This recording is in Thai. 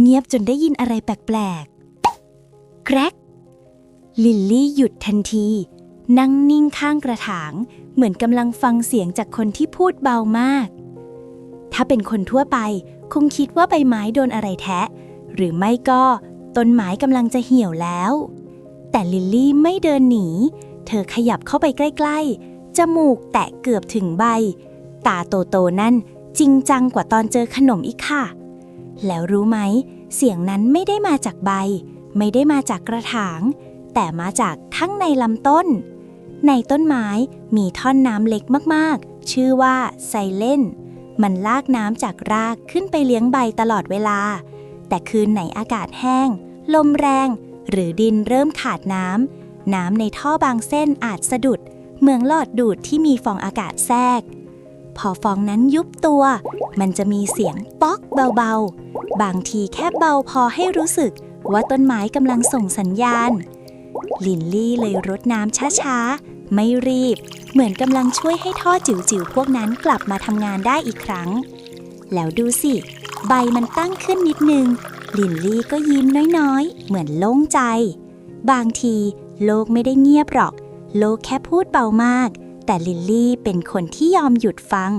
เงียบจนได้ยินอะไรแปลกๆ แกรก ลิลลี่หยุดทันที นั่งนิ่งข้างกระถาง เหมือนกำลังฟังเสียงจากคนที่พูดเบามาก ถ้าเป็นคนทั่วไป คงคิดว่าใบไม้โดนอะไรแทะ หรือไม่ก็ต้นไม้กำลังจะเหี่ยวแล้ว แต่ลิลลี่ไม่เดินหนี เธอขยับเข้าไปใกล้ๆ จมูกแตะเกือบถึงใบ ตาโตๆนั่นจริงจังกว่าตอนเจอขนมอีกค่ะ แล้วรู้ไหม เสียงนั้นไม่ได้มาจากใบ ไม่ได้มาจากกระถาง แต่มาจากทั้งในลำต้น ในต้นไม้มีท่อนน้ำเล็กมากๆ ชื่อว่าไซเลนมันลากน้ำจากรากขึ้นไปเลี้ยงใบตลอดเวลา แต่คืนไหนอากาศแห้ง ลมแรง หรือดินเริ่มขาดน้ำน้ำในท่อบางเส้นอาจสะดุด เหมืองหลอดดูดที่มีฟองอากาศแทรก พอฟองนั้นยุบตัว มันจะมีเสียงป๊อกเบาๆ บางทีแค่เบาพอให้รู้สึกว่าต้นไม้กำลังส่งสัญญาณ ลินลี่เลยรดน้ำช้าๆ ไม่รีบ เหมือนกำลังช่วยให้ท่อจิ๋วๆ พวกนั้นกลับมาทำงานได้อีกครั้ง แล้วดูสิ ใบมันตั้งขึ้นนิดนึง ลินลี่ก็ยิ้มน้อยๆ เหมือนโล่งใจ บางที โลกไม่ได้เงียบหรอก โลกแค่พูดเบามาก แต่ลิลลี่เป็นคนที่ยอมหยุดฟัง